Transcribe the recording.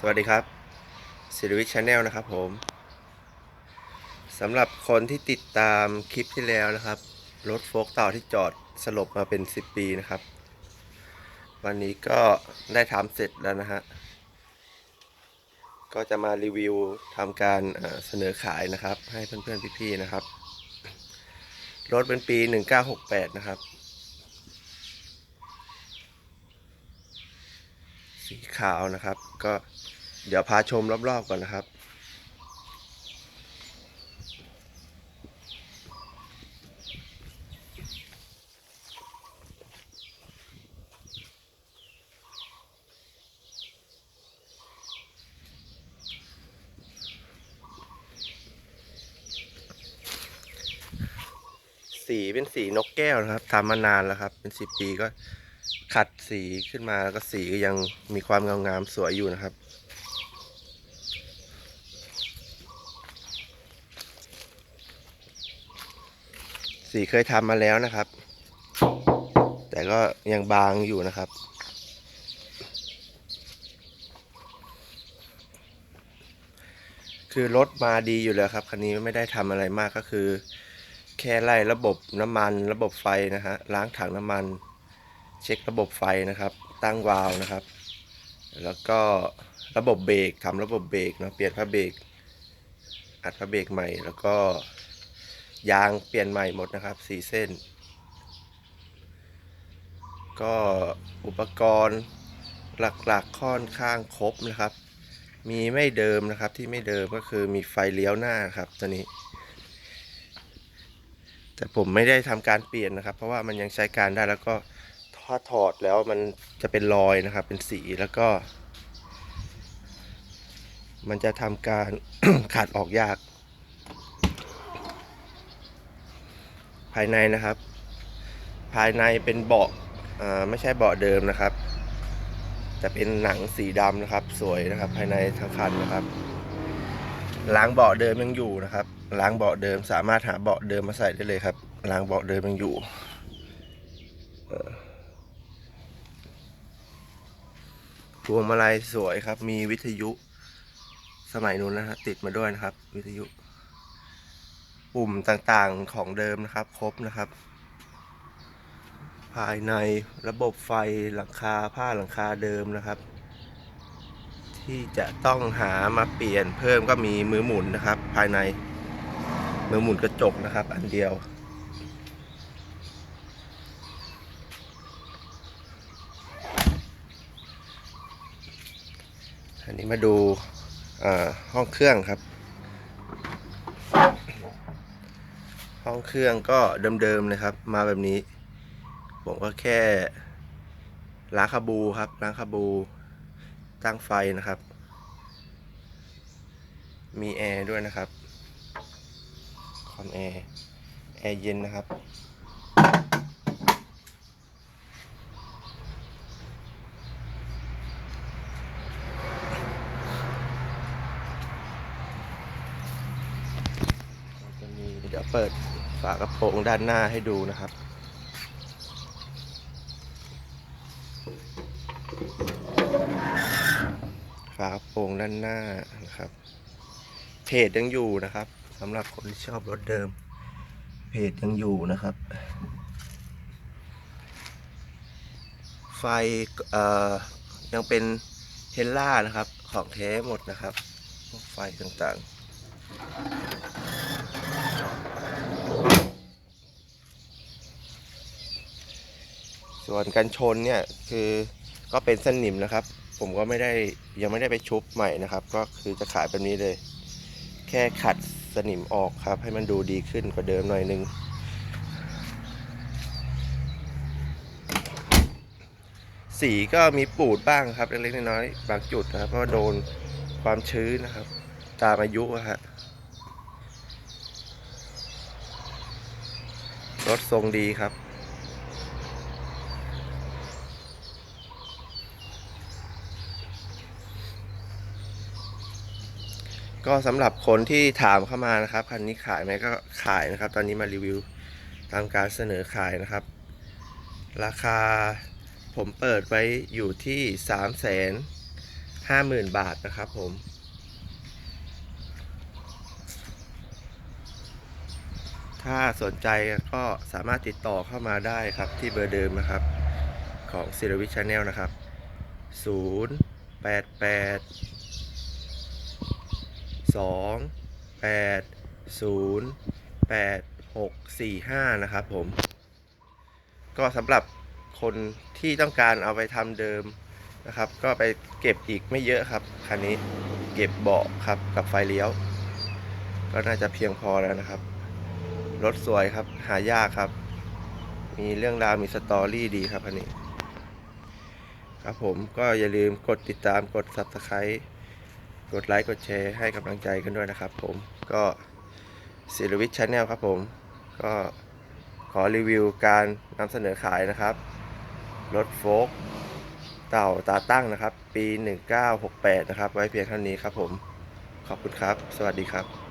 สวัสดีครับสิริวิชชาแนลนะครับผมสำหรับคนที่ติดตามคลิปที่แล้วนะครับ รถโฟกเต่าที่จอดสลบมาเป็น 10 ปีนะครับ วันนี้ก็ได้ทำเสร็จแล้วนะฮะ ก็จะมารีวิวทำการเอ่อเสนอขายนะครับ ให้เพื่อนๆพี่ๆนะครับ รถเป็นปี 1968 นะครับสีขาวนะครับก็ เดี๋ยวพาชมรอบๆก่อนนะครับ สีเป็นสีนกแก้วนะครับทำมานานแล้วครับ เป็นสิบปีก็ขัดสีขึ้นมาแล้วก็สีก็ยังมีความงามๆสวยอยู่นะครับ สีเคยทำมาแล้วนะครับ แต่ก็ยังบางอยู่นะครับ คือรถมาดีอยู่แล้วครับ คันนี้ไม่ได้ทำอะไรมากก็คือ แค่ไล่ระบบน้ำมัน ระบบไฟนะฮะ ล้างถังน้ำมัน เช็คระบบไฟนะครับ ตั้งวาล์วนะครับ แล้วก็ระบบเบรกทำระบบเบรกเนาะ เปลี่ยนผ้าเบรก อัดผ้าเบรกใหม่ แล้วก็ ยางเปลี่ยนใหม่หมดนะครับสี่เส้น ก็อุปกรณ์หลักๆค่อนข้างครบนะครับ มีไม่เดิมนะครับที่ไม่เดิมก็คือมีไฟเลี้ยวหน้าครับตัวนี้ แต่ผมไม่ได้ทำการเปลี่ยนนะครับ เพราะว่ามันยังใช้การได้แล้วก็ถ้าถอดแล้วมันจะเป็นรอยนะครับ เป็นสีแล้วก็ มันจะทำการ ขาดออกยากายในนะครับ ภายในเป็นเบาะไม่ใช่เบาะเดิมนะครับ จะเป็นหนังสีดำนะครับ สวยนะครับ ภายในทั้งคันนะครับ ล้างเบาะเดิมยังอยู่นะครับ ล้างเบาะเดิมสามารถหาเบาะเดิมมาใส่ได้เลยครับ ล้างเบาะเดิมยังอยู่พวงมาลัยสวยครับ มีวิทยุสมัยนู้นนะฮะติดมาด้วยนะครับ วิทยุ ปุ่มต่างๆของเดิมนะครับ ครบนะครับ ภายในระบบไฟหลังคาผ้าหลังคาเดิมนะครับ ที่จะต้องหามาเปลี่ยนเพิ่มก็มีมือหมุนนะครับ ภายในมือหมุนกระจกนะครับ อันเดียวอันนี้มาดูห้องเครื่องครับ ห้องเครื่องก็เดิมๆเลยครับ มาแบบนี้ ผมก็แค่ล้างคาบูครับล้างคาบู ตั้งไฟนะครับ มีแอร์ด้วยนะครับคอมแอร์แอร์เย็นนะครับจะมีเดี๋ยวเปิด ฝากระโปรงด้านหน้าให้ดูนะครับ ฝากระโปรงด้านหน้านะครับ เพจยังอยู่นะครับสำหรับคนที่ชอบรถเดิม เพจยังอยู่นะครับ ไฟเอ่อยังเป็นเทสล่านะครับ ของแท้หมดนะครับ ไฟต่างๆ ส่วนกันชนเนี่ยคือก็เป็นสนิมนะครับ ผมก็ไม่ได้ยังไม่ได้ไปชุบใหม่นะครับ ก็คือจะขายแบบนี้เลย แค่ขัดสนิมออกครับ ให้มันดูดีขึ้นกว่าเดิมหน่อยนึงสีก็มีปูดบ้างครับเล็กๆน้อยๆบางจุดนะครับเพราะโดนความชื้นนะครับ ตามอายุอะฮะรถทรงดีครับ ก็สำหรับคนที่ถามเข้ามานะครับคันนี้ขายไหมก็ขายนะครับ ตอนนี้มารีวิวตามการเสนอขายนะครับ ราคาผมเปิดไว้อยู่ที่3 5ห้าหมื่นบาทนะครับผมถ้าสนใจก็สามารถติดต่อเข้ามาได้ครับที่เบอร์เดิมนะครับ ของ s ิรวิช Channel นะครับ 0 8 8 2 8 0 8 6 4 5 นะครับผม ก็สำหรับคนที่ต้องการเอาไปทำเดิมนะครับ ก็ไปเก็บอีกไม่เยอะครับ คันนี้เก็บเบาะครับกับไฟเลี้ยว ก็น่าจะเพียงพอแล้วนะครับ รถสวยครับหายากครับ มีเรื่องราวมีสตอรี่ดีครับอันนี้ ครับผมก็อย่าลืมกดติดตามกด Subscribe กดไลค์กดแชร์ให้กำลังใจกันด้วยนะครับ ผมก็ศิลวิทย์ชาแนลครับผม ก็ขอรีวิวการนำเสนอขายนะครับ รถโฟล์กเต่าตาตั้งนะครับ ปี 1968 นะครับ ไว้เพียงเท่านี้ครับผม ขอบคุณครับ สวัสดีครับ